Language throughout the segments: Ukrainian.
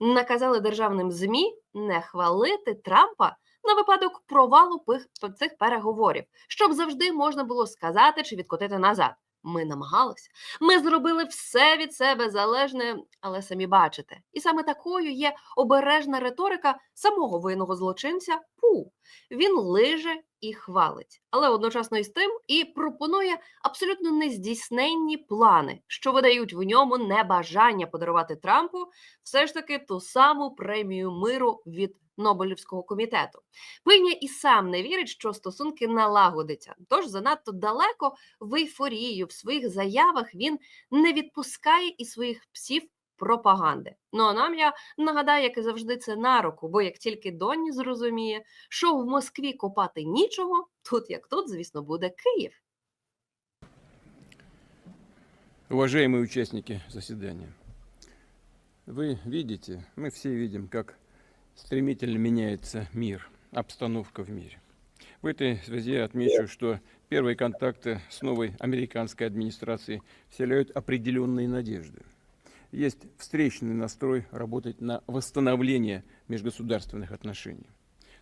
наказали державним ЗМІ не хвалити Трампа на випадок провалу цих переговорів, щоб завжди можна було сказати чи відкотити назад. Ми намагалися. Ми зробили все від себе залежне, але самі бачите. І саме такою є обережна риторика самого винного злочинця Пу. Він лиже і хвалить, але одночасно із тим і пропонує абсолютно нездійсненні плани, що видають в ньому небажання подарувати Трампу все ж таки ту саму премію миру від Нобелівського комітету. Пиня і сам не вірить, що стосунки налагодяться. Тож занадто далеко в ейфорію в своїх заявах він не відпускає і своїх псів пропаганди. Ну а нам я нагадаю, як і завжди, це на руку, бо як тільки Донні зрозуміє, що в Москві копати нічого, тут як тут, звісно, буде Київ. Уважаемые участники заседания, вы видите, мы все видим, как Стремительно меняется мир, обстановка в мире. В этой связи отмечу, что первые контакты с новой американской администрацией вселяют определенные надежды. Есть встречный настрой работать на восстановление межгосударственных отношений.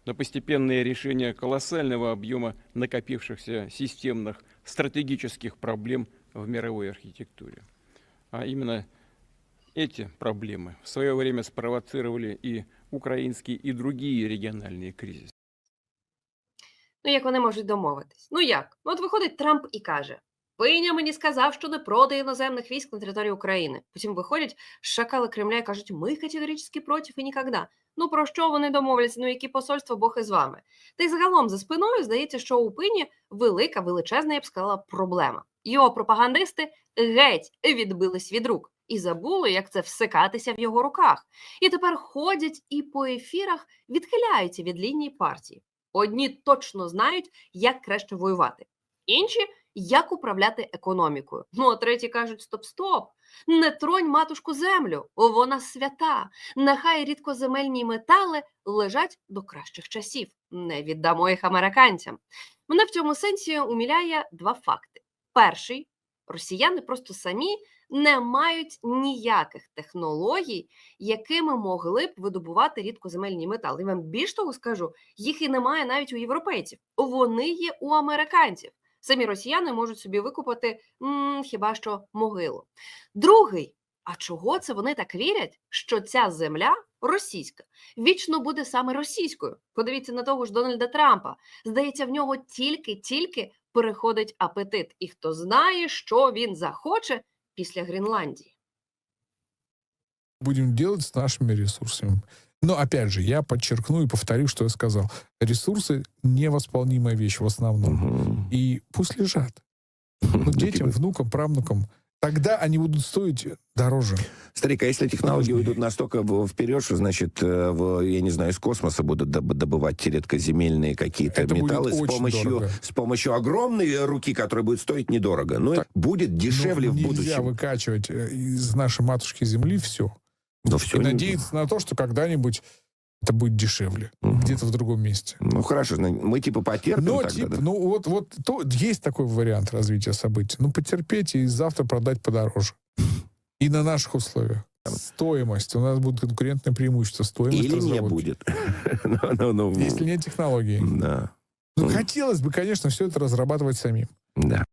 Но постепенное решение колоссального объема накопившихся системных стратегических проблем в мировой архитектуре. А именно эти проблемы в свое время спровоцировали и украинские, и другие региональные кризисы. Ну, як вони можуть домовитись? Ну як? Ну, От виходить Трамп і каже: Пиня мені сказав, що не проти іноземних військ на території України. Потім виходять шакали Кремля і кажуть, ми категорично проти і ніколи. Ну про що вони домовляться? Ну які посольства Бог із вами? Та й загалом за спиною здається, що у пині велика, величезна, я б сказала, проблема. Його пропагандисти геть відбились від рук і забули, як це всикатися в його руках. І тепер ходять і по ефірах відхиляються від лінії партії. Одні точно знають, як краще воювати, інші як управляти економікою. Ну а треті кажуть: стоп-стоп, не тронь матушку землю, вона свята. Нехай рідкоземельні метали лежать до кращих часів. Не віддамо їх американцям. Мене в цьому сенсі уміляє два факти: перший росіяни просто самі не мають ніяких технологій, якими могли б видобувати рідкоземельні метали. І вам більш того скажу, їх і немає навіть у європейців. Вони є у американців. Самі росіяни можуть собі викупати м, хіба що могилу. Другий, а чого це вони так вірять, що ця земля російська вічно буде саме російською? Подивіться на того ж Дональда Трампа. Здається, в нього тільки-тільки переходить апетит, і хто знає, що він захоче після Гренландії. будем делать с нашими ресурсами. Но опять же, я подчеркну и повторю, что я сказал. Ресурсы невосполнимая вещь в основном. Мгм. И пусть лежат. Ну, Ну, детям, типа, внукам, правнукам. Тогда они будут стоить дороже. Старик, а если технологии уйдут настолько вперед, что, значит, э, в, я не знаю, из космоса будут доб- добывать редкоземельные какие-то Это металлы с помощью, дорого. с помощью огромной руки, которая будет стоить недорого. Но Так, будет дешевле Ну, в нельзя будущем. выкачивать э, из нашей матушки земли все. Ну, все. И надеяться на то, что когда-нибудь это будет дешевле. Мгм. Где-то в другом месте. Ну, хорошо, зна- мы типа потерпим Но, тогда, типа, да? ну вот, вот то, есть такой вариант развития событий. Ну, потерпеть и завтра продать подороже. И на наших условиях. Стоимость. У нас будет конкурентное преимущество. Стоимость Или не разработки. будет. Ну, ну, ну, Если нет технологий. Да, Ну, хотелось бы, конечно, все это разрабатывать самим. да.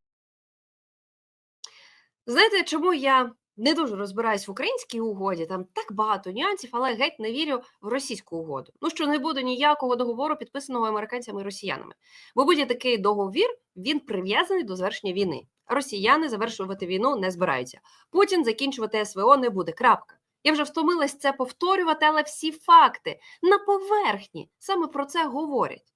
Знаєте, чому я не дуже розбираюсь в українській угоді? Там так багато нюансів, але геть не вірю в російську угоду. Ну що не буде ніякого договору, підписаного американцями і росіянами. Бо будь-який договір він прив'язаний до завершення війни. Росіяни завершувати війну не збираються. Путін закінчувати СВО не буде. Крапка. Я вже втомилась це повторювати, але всі факти на поверхні саме про це говорять.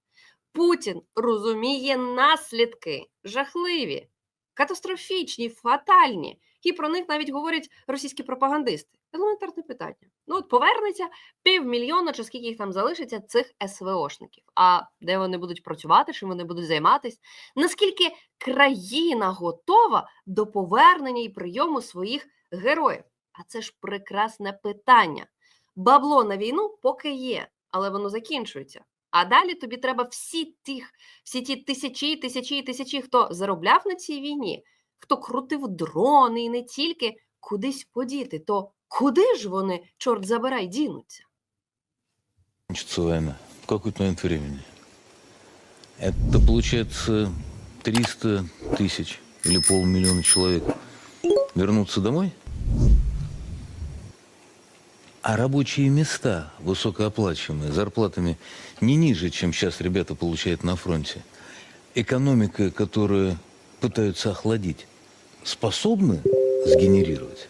Путін розуміє наслідки жахливі, катастрофічні, фатальні, і про них навіть говорять російські пропагандисти. Елементарне питання. Ну от повернеться півмільйона, чи скільки їх там залишиться цих СВОшників. А де вони будуть працювати, чим вони будуть займатися? Наскільки країна готова до повернення і прийому своїх героїв? А це ж прекрасне питання. Бабло на війну поки є, але воно закінчується. А далі тобі треба всі тих, всі ті тисячі, тисячі тисячі, хто заробляв на цій війні, хто крутив дрони і не тільки кудись подіти. То Куди ж вони, чорт забирай, дінуться? Кончится война в какой-то момент времени. Это получается 300 тысяч или полмиллиона человек вернутся домой? А рабочие места, высокооплачиваемые, зарплатами не ниже, чем сейчас ребята получают на фронте, экономика, которую пытаются охладить, способны сгенерировать?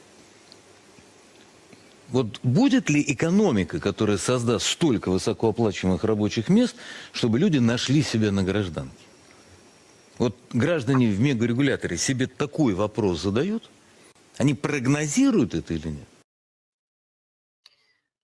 Вот будет ли экономика, которая создаст столько высокооплачиваемых рабочих мест, чтобы люди нашли себя на гражданке? Вот граждане в мегарегуляторе себе такой вопрос задают? Они прогнозируют это или нет?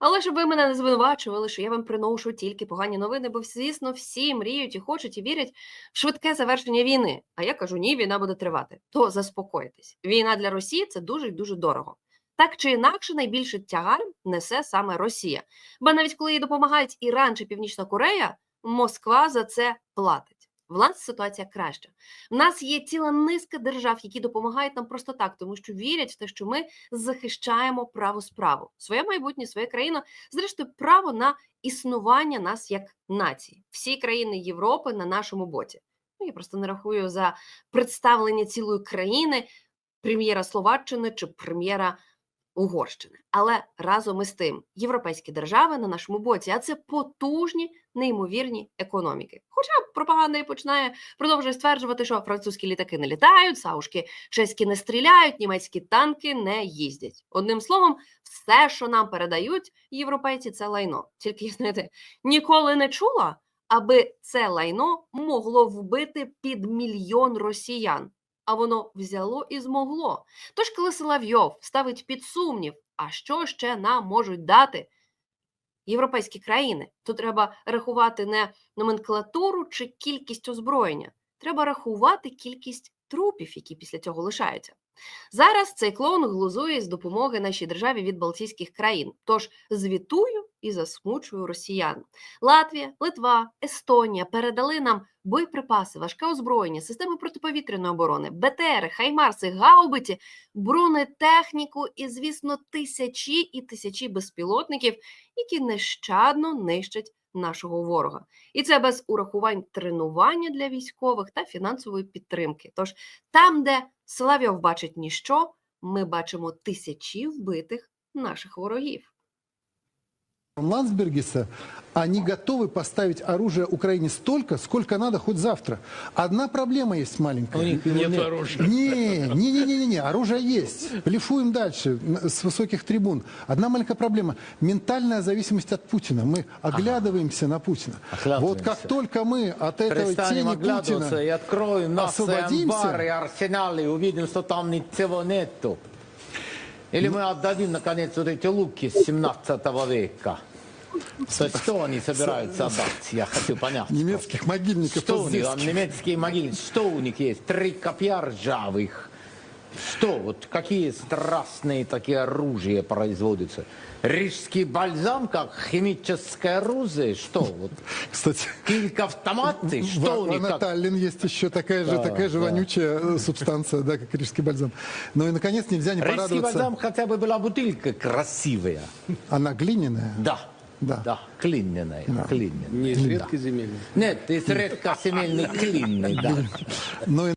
Але щоб ви мене не звинувачували, що я вам приношу тільки погані новини, бо, звісно, всі мріють і хочуть і вірять в швидке завершення війни. А я кажу, ні, війна буде тривати. То заспокойтесь. Війна для Росії це дуже і дуже дорого. Так чи інакше, найбільше тягар несе саме Росія. Бо навіть коли їй допомагають Іран чи Північна Корея, Москва за це платить. В ситуація краща. В нас є ціла низка держав, які допомагають нам просто так, тому що вірять в те, що ми захищаємо право справу, своє майбутнє, своя країна, зрештою, право на існування нас як нації. Всі країни Європи на нашому боці. Ну я просто не рахую за представлення цілої країни прем'єра Словаччини чи прем'єра Угорщини. Але разом із тим, європейські держави на нашому боці, а це потужні, неймовірні економіки. Хоча пропаганда і починає продовжує стверджувати, що французькі літаки не літають, саушки чеські не стріляють, німецькі танки не їздять. Одним словом, все, що нам передають європейці, це лайно. Тільки я знаєте, ніколи не чула, аби це лайно могло вбити під мільйон росіян. А воно взяло і змогло. Тож, коли Соловйов ставить під сумнів, а що ще нам можуть дати європейські країни, то треба рахувати не номенклатуру чи кількість озброєння, треба рахувати кількість трупів, які після цього лишаються. Зараз цей клоун глузує з допомоги нашій державі від Балтійських країн. Тож звітую і засмучую росіян. Латвія, Литва, Естонія передали нам боєприпаси, важке озброєння, системи протиповітряної оборони, БТРи, Хаймарси, гаубиці, бронетехніку і, звісно, тисячі і тисячі безпілотників, які нещадно нищать нашого ворога. І це без урахувань тренування для військових та фінансової підтримки. Тож там, де Соловйов бачить ніщо, ми бачимо тисячі вбитих наших ворогів. Ландсбергиса, они готовы поставить оружие Украине столько, сколько надо хоть завтра. Одна проблема есть маленькая. У них нет оружия. Не, не, не, не, не, не, оружие есть. Блефуем дальше с высоких трибун. Одна маленькая проблема. Ментальная зависимость от Путина. Мы оглядываемся на Путина. Вот как только мы от этого Перестанем тени Путина и откроем наши освободимся. амбары и арсеналы и увидим, что там ничего нету. Или мы отдадим, наконец, вот эти луки с 17 века. То есть что они собираются отдать? Я хочу понять. немецких могильников Что у них? Немецкие могилы. Что у них есть? Три копья ржавых. Что? Вот какие страстные такие оружия производятся? Рижский бальзам, как химическое оружие? Что? Вот Кстати, килька-автоматы? Что у в, них? в Как... Таллин есть еще такая же, Да, такая же да. вонючая э, субстанция, да, как рижский бальзам. Ну и, наконец, нельзя не Рижский порадоваться. бальзам хотя бы была бутылка красивая. Она глиняная. Да. Да. Да, клиненная. клиненная. Не из Да. редкоземельных. Нет, из редкоземельный клинный, да. Ну и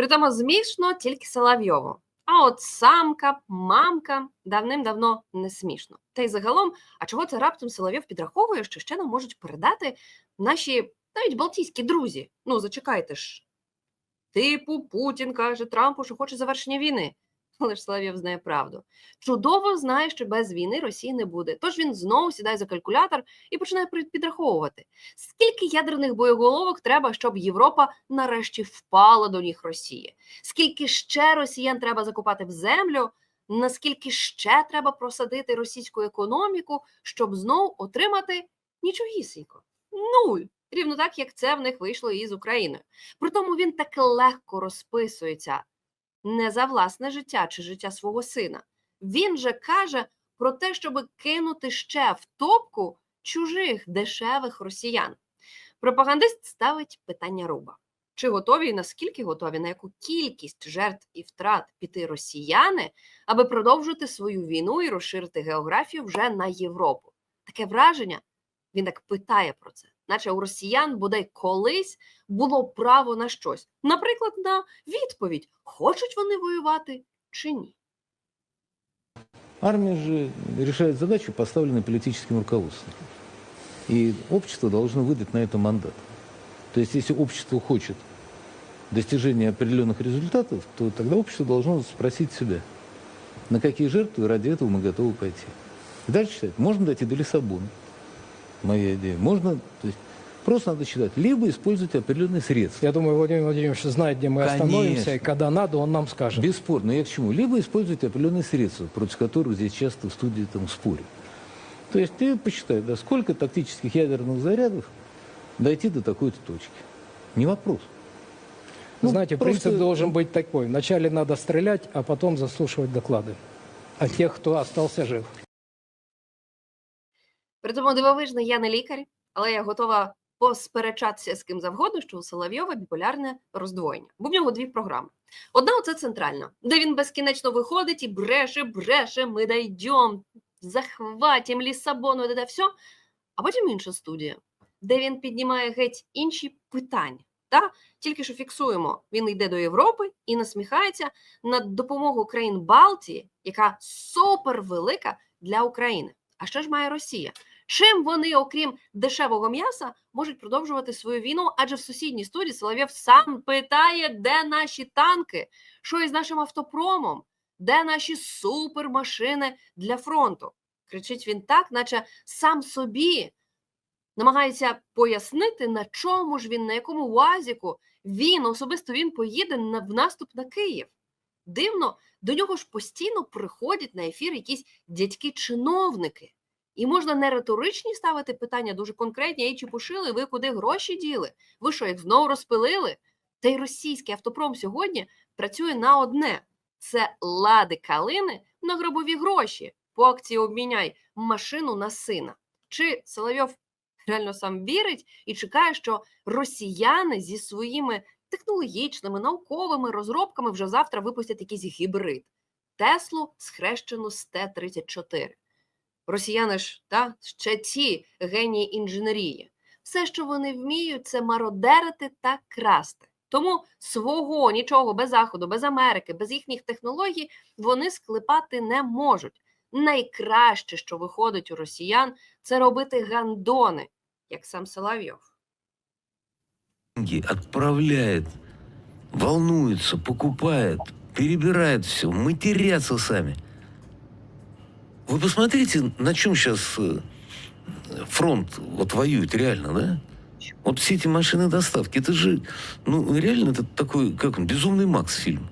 Притому змішно тільки Соловйову. А от самка, мамка давним-давно не смішно. Та й загалом, а чого це раптом Соловйов підраховує, що ще нам можуть передати наші навіть балтійські друзі? Ну, зачекайте ж. Типу, Путін каже Трампу, що хоче завершення війни. Але ж Соловйов знає правду. Чудово знає, що без війни Росії не буде. Тож він знову сідає за калькулятор і починає підраховувати, скільки ядерних боєголовок треба, щоб Європа нарешті впала до ніг Росії. Скільки ще росіян треба закопати в землю? Наскільки ще треба просадити російську економіку, щоб знов отримати нічогісінько? Нуль. Рівно так, як це в них вийшло і з Україною. Притому він так легко розписується не за власне життя чи життя свого сина. Він же каже про те, щоб кинути ще в топку чужих дешевих росіян. Пропагандист ставить питання руба. чи готові і наскільки готові, на яку кількість жертв і втрат піти росіяни, аби продовжити свою війну і розширити географію вже на Європу. Таке враження, він так питає про це, наче у росіян бодай колись було право на щось, наприклад, на відповідь, хочуть вони воювати чи ні. Армия же решает задачи, поставленные политическим руководством. И общество должно выдать на это мандат. То есть, если общество хочет достижения определенных результатов, то тогда общество должно спросить себя, на какие жертвы ради этого мы готовы пойти. И дальше считать, можно дойти до Лиссабона, моя идея. Можно, то есть, просто надо считать, либо использовать определенные средства. Я думаю, Владимир Владимирович знает, где мы остановимся, Конечно. и когда надо, он нам скажет. Бесспорно. Я к чему? Либо использовать определенные средства, против которых здесь часто в студии там спорят. То есть ты посчитай, да, сколько тактических ядерных зарядов дойти до такой-то точки. Не вопрос. Ну, Знаете, просто- принцип должен быть такой. Вначале надо стрелять, а потом заслушивать доклады о тех, кто остался жив. При тому дивовижно, я не лікар, але я готова посперечатися з ким завгодно, що у Соловйова біполярне роздвоєння. Бо в нього дві програми. Одна оце центральна, де він безкінечно виходить і бреше, бреше, ми дойдем, захватим Лісабону, де все. А потім інша студія, де він піднімає геть інші питання. Та? Тільки що фіксуємо, він йде до Європи і насміхається на допомогу країн Балтії, яка супервелика для України. А що ж має Росія? Чим вони, окрім дешевого м'яса, можуть продовжувати свою війну? Адже в сусідній студії Соловйов сам питає, де наші танки, що із нашим автопромом, де наші супермашини для фронту. Кричить він так, наче сам собі намагається пояснити, на чому ж він, на якому УАЗіку він, особисто він поїде на, в наступ на Київ. Дивно, до нього ж постійно приходять на ефір якісь дядьки-чиновники. І можна не риторичні ставити питання, дуже конкретні, ей, чи пошили, ви куди гроші діли? Ви що, їх знову розпилили? Та й російський автопром сьогодні працює на одне: це лади калини на гробові гроші. По акції обміняй машину на сина. Чи Соловйов реально сам вірить і чекає, що росіяни зі своїми технологічними, науковими розробками вже завтра випустять якийсь гібрид Теслу, схрещену з Т-34. Росіяни ж та ще ті генії інженерії. Все, що вони вміють, це мародерити та красти. Тому свого нічого без заходу, без Америки, без їхніх технологій вони склепати не можуть. Найкраще, що виходить у росіян, це робити гандони, як сам Соловйов. деньги отправляет, волнуется, покупает, перебирает все, матерятся сами. Вы посмотрите, на чем сейчас фронт вот воюет реально, да? Вот все эти машины доставки, это же, ну, реально, это такой, как он, безумный Макс фильм.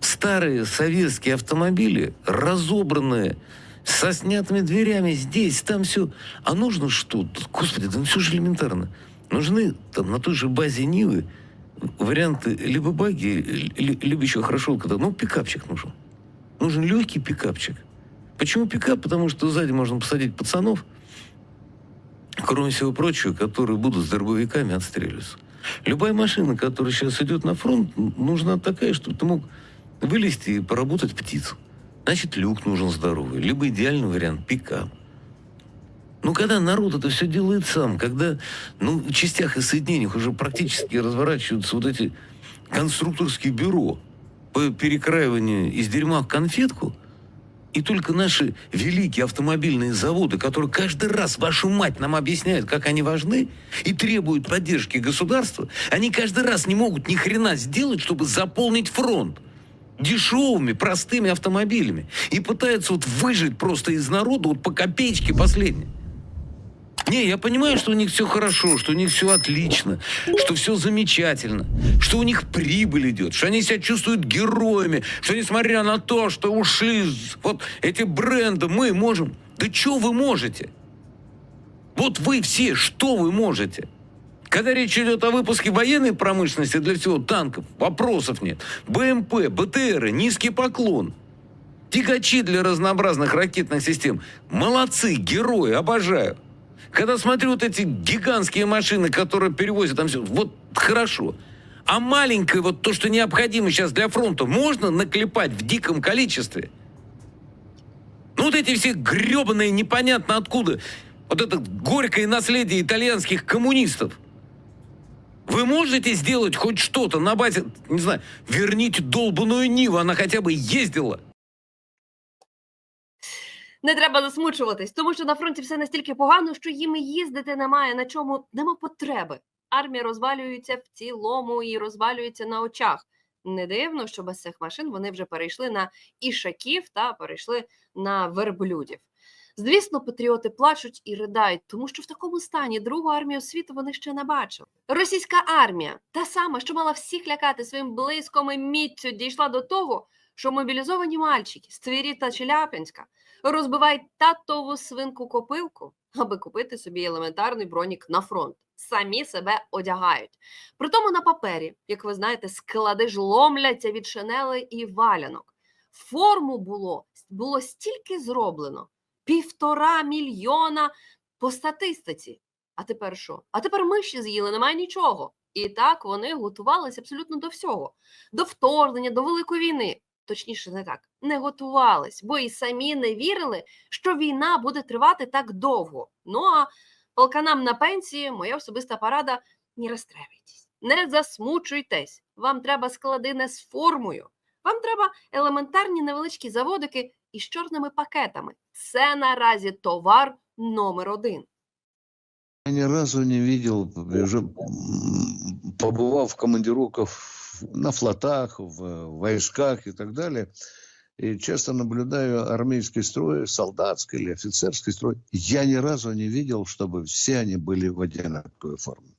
Старые советские автомобили, разобранные, со снятыми дверями, здесь, там все. А нужно что? Господи, да все же элементарно. Нужны там на той же базе Нивы варианты либо баги, ли- либо еще хорошо, когда, ну, пикапчик нужен. Нужен легкий пикапчик. Почему пикап? Потому что сзади можно посадить пацанов, кроме всего прочего, которые будут с дробовиками отстреливаться. Любая машина, которая сейчас идет на фронт, нужна такая, чтобы ты мог вылезти и поработать птицу. Значит, люк нужен здоровый, либо идеальный вариант пикап. Ну, когда народ это все делает сам, когда ну, в частях и соединениях уже практически разворачиваются вот эти конструкторские бюро по перекраиванию из дерьма в конфетку, и только наши великие автомобильные заводы, которые каждый раз, вашу мать, нам объясняют, как они важны и требуют поддержки государства, они каждый раз не могут ни хрена сделать, чтобы заполнить фронт дешевыми, простыми автомобилями. И пытаются вот выжить просто из народа вот по копеечке последней. Не, я понимаю, что у них все хорошо, что у них все отлично, что все замечательно, что у них прибыль идет, что они себя чувствуют героями, что несмотря на то, что ушли вот эти бренды, мы можем. Да что вы можете? Вот вы все, что вы можете? Когда речь идет о выпуске военной промышленности для всего танков, вопросов нет. БМП, БТРы, низкий поклон. Тягачи для разнообразных ракетных систем. Молодцы, герои, обожаю. Когда смотрю вот эти гигантские машины, которые перевозят там все, вот хорошо. А маленькое, вот то, что необходимо сейчас для фронта, можно наклепать в диком количестве? Ну вот эти все гребаные, непонятно откуда, вот это горькое наследие итальянских коммунистов. Вы можете сделать хоть что-то на базе, не знаю, верните долбаную Ниву, она хотя бы ездила. Не треба засмучуватись, тому що на фронті все настільки погано, що їм і їздити немає на чому, нема потреби. Армія розвалюється в цілому і розвалюється на очах. Не дивно, що без цих машин вони вже перейшли на ішаків та перейшли на верблюдів. Звісно, патріоти плачуть і ридають, тому що в такому стані другу армію світу вони ще не бачили. Російська армія, та сама, що мала всіх лякати своїм блиском і міцю, дійшла до того, що мобілізовані мальчики з Твірі та Челябинська розбивають татову свинку копилку, аби купити собі елементарний бронік на фронт. Самі себе одягають. Притому на папері, як ви знаєте, склади ж ломляться від шинели і валянок. Форму було, було стільки зроблено: півтора мільйона по статистиці. А тепер що? А тепер миші з'їли, немає нічого. І так вони готувалися абсолютно до всього: до вторгнення, до великої війни. Точніше, не так, не готувались, бо і самі не вірили, що війна буде тривати так довго. Ну а полканам на пенсії моя особиста порада не розстраюйтесь, не засмучуйтесь. Вам треба склади з формою. Вам треба елементарні невеличкі заводики із чорними пакетами. Це наразі товар номер один. Я ни разу не видел, уже м, побывал в командировках на флотах, в войсках и так далее, и часто наблюдаю армейский строй, солдатский или офицерский строй. Я ни разу не видел, чтобы все они были в одинаковой форме.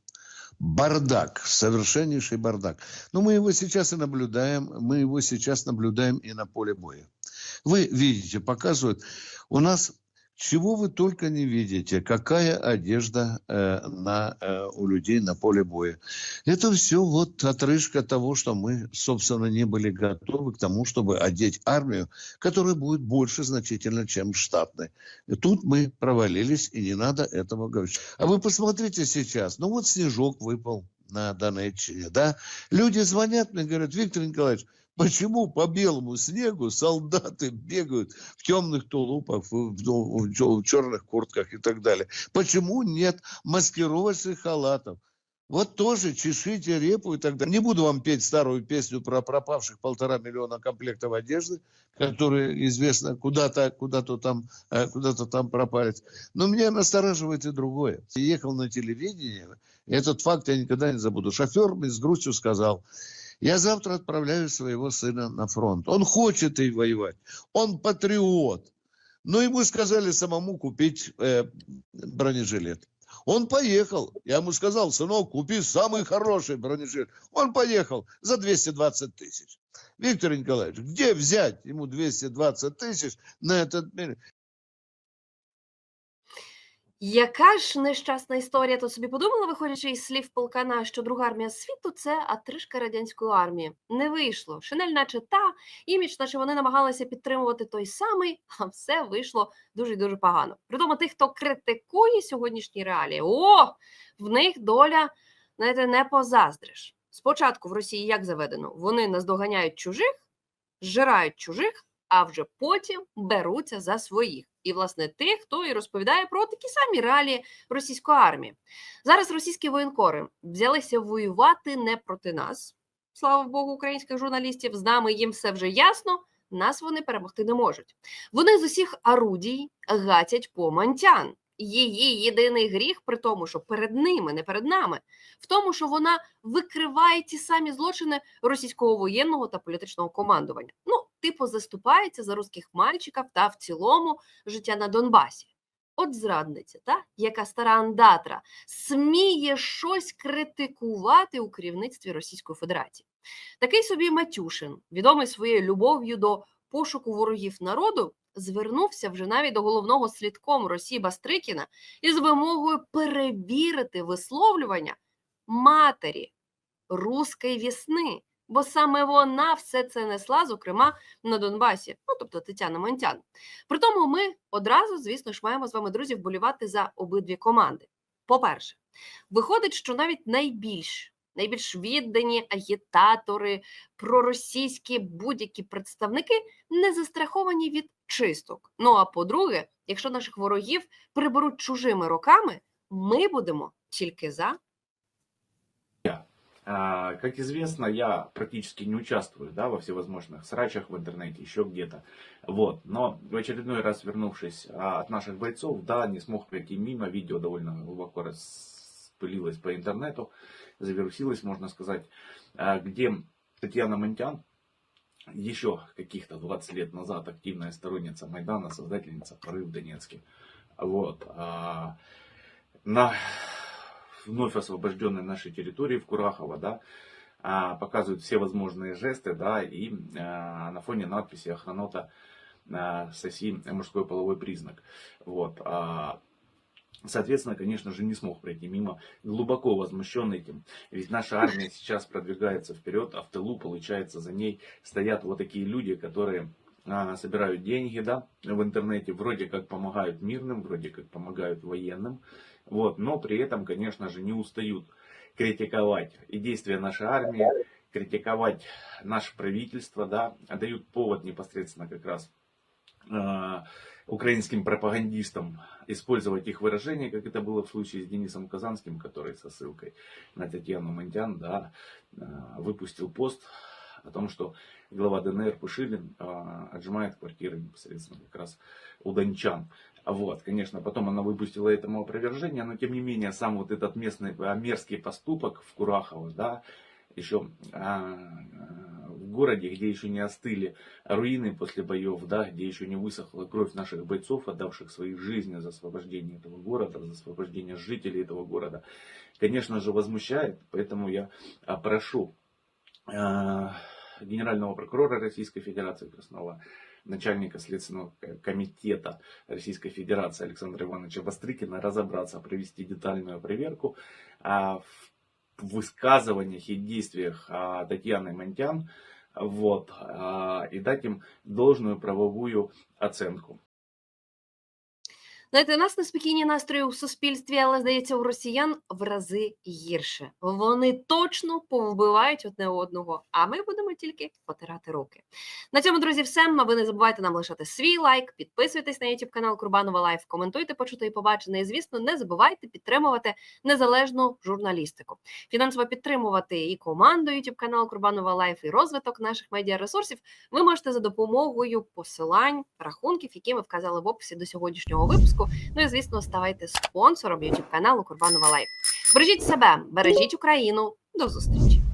Бардак, совершеннейший бардак. Но мы его сейчас и наблюдаем, мы его сейчас наблюдаем и на поле боя. Вы видите, показывают, у нас чего вы только не видите, какая одежда э, на, э, у людей на поле боя. Это все вот отрыжка того, что мы, собственно, не были готовы к тому, чтобы одеть армию, которая будет больше значительно, чем штатной. И тут мы провалились, и не надо этого говорить. А вы посмотрите сейчас, ну вот снежок выпал на Донеччине, да? Люди звонят мне, говорят, Виктор Николаевич, Почему по белому снегу солдаты бегают в темных тулупах, в, в- в- в черных куртках и так далее? Почему нет маскировочных халатов? Вот тоже чешите репу и так далее. Не буду вам петь старую песню про пропавших полтора миллиона комплектов одежды, которые известно куда-то куда-то там э, куда-то там пропали. Но меня настораживает и другое. Ехал на телевидение, и этот факт я никогда не забуду. Шофер мне с грустью сказал, я завтра отправляю своего сына на фронт. Он хочет и воевать. Он патриот. Но ему сказали самому купить э, бронежилет. Он поехал. Я ему сказал, сынок, купи самый хороший бронежилет. Он поехал за 220 тысяч. Виктор Николаевич, где взять ему 220 тысяч на этот... мир? Яка ж нещасна історія тут собі подумала, виходячи із слів полкана, що друга армія світу це атришка радянської армії. Не вийшло. Шинель, наче та, імідж, наче вони намагалися підтримувати той самий, а все вийшло дуже дуже погано. Притому тих, хто критикує сьогоднішні реалії, о, в них доля, знаєте, не позаздриш. Спочатку в Росії як заведено, вони наздоганяють чужих, зжирають чужих, а вже потім беруться за своїх. І, власне, тих, хто і розповідає про такі самі реалії російської армії. Зараз російські воєнкори взялися воювати не проти нас. Слава Богу, українських журналістів з нами їм все вже ясно. Нас вони перемогти не можуть. Вони з усіх орудій гатять по мантян. Її єдиний гріх, при тому, що перед ними, не перед нами, в тому, що вона викриває ті самі злочини російського воєнного та політичного командування. Ну, типу, заступається за русських мальчиків та в цілому життя на Донбасі. От зрадниця, та яка стара андатра сміє щось критикувати у керівництві Російської Федерації. Такий собі Матюшин, відомий своєю любов'ю до пошуку ворогів народу, звернувся вже навіть до головного слідкому Росії Бастрикіна із вимогою перевірити висловлювання матері руської весни бо саме вона все це несла, зокрема на Донбасі, ну тобто Тетяна Монтян. При тому ми одразу, звісно ж, маємо з вами друзі вболівати за обидві команди. По-перше, виходить, що навіть найбільш найбільш віддані агітатори, проросійські будь-які представники не застраховані від чисток. Ну а по-друге, якщо наших ворогів приберуть чужими роками, ми будемо тільки за. А, Как известно, я практически не участвую да, во всевозможных срачах в интернете, еще где-то. Вот. Но в очередной раз вернувшись а, от наших бойцов, да, не смог пройти мимо. Видео довольно глубоко распылилось по интернету, завирусилось, можно сказать, а, где Татьяна Монтян, еще каких-то 20 лет назад активная сторонница Майдана, создательница «Порыв» в. Вот. На вновь освобожденной нашей территории в Курахово, да, а, показывают все возможные жесты, да, и а, на фоне надписи охранота а, соси мужской половой признак. Вот. а, Соответственно, конечно же, не смог пройти мимо, глубоко возмущен этим. Ведь наша армия сейчас продвигается вперед, а в тылу, получается, за ней стоят вот такие люди, которые а, собирают деньги, да, в интернете, вроде как помогают мирным, вроде как помогают военным, вот, но при этом, конечно же, не устают критиковать и действия нашей армии, критиковать наше правительство, да, дают повод непосредственно как раз э, украинским пропагандистам использовать их выражения, как это было в случае с Денисом Казанским, который со ссылкой на Татьяну Монтян, да, э, выпустил пост о том, что глава ДНР Пушилин э, отжимает квартиры непосредственно как раз у дончан. Вот, конечно, потом она выпустила этому опровержение, но тем не менее сам вот этот местный а, мерзкий поступок в Курахово, да, еще а, а, в городе, где еще не остыли руины после боев, да, где еще не высохла кровь наших бойцов, отдавших свои жизни за освобождение этого города, за освобождение жителей этого города, конечно же, возмущает. Поэтому я а, прошу а, генерального прокурора Российской Федерации Краснова, начальника Следственного комитета Российской Федерации Александра Ивановича Бастрыкина разобраться, провести детальную проверку а, в высказываниях и действиях а, Татьяны Монтян вот, а, и дать им должную правовую оценку. Знаєте, у нас неспокійні настрої у суспільстві, але здається, у росіян в рази гірше. Вони точно повбивають одне одного, а ми будемо тільки потирати руки. На цьому, друзі, все. Ви не забувайте нам лишати свій лайк, підписуйтесь на YouTube канал Курбанова Лайф, коментуйте, почути і побачене. І звісно, не забувайте підтримувати незалежну журналістику. Фінансово підтримувати і команду YouTube канал Курбанова Лайф, і розвиток наших медіаресурсів ви можете за допомогою посилань, рахунків, які ми вказали в описі до сьогоднішнього випуску. Ну і звісно, ставайте спонсором YouTube каналу Курбанова Лайф. Бережіть себе, бережіть Україну. До зустрічі!